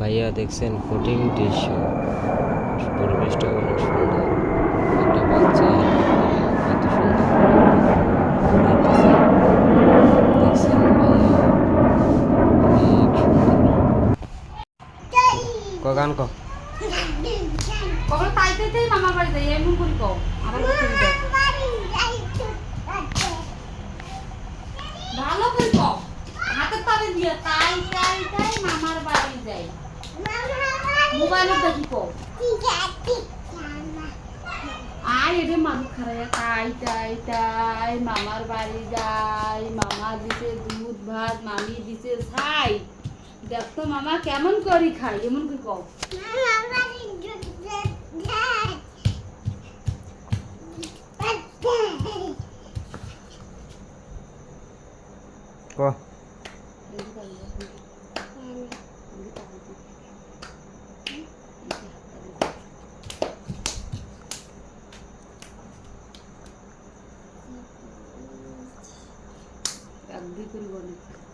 ভাইয়া দেখছেন ফুটিং দৃশ্য। পরিবেশটা অনেক সুন্দর। একটা বাচ্চা কত সুন্দর দেখছেন ক ভালো করে তাই তাই তাই মামার বাড়ি যাই মোবাইলে দেখি আর এটা মানুষ খারাপ তাই তাই তাই মামার বাড়ি যাই মামা দিছে দুধ ভাত মামি দিছে ছাই দেখতো মামা কেমন করি খাই এমন করে কও ক বলে।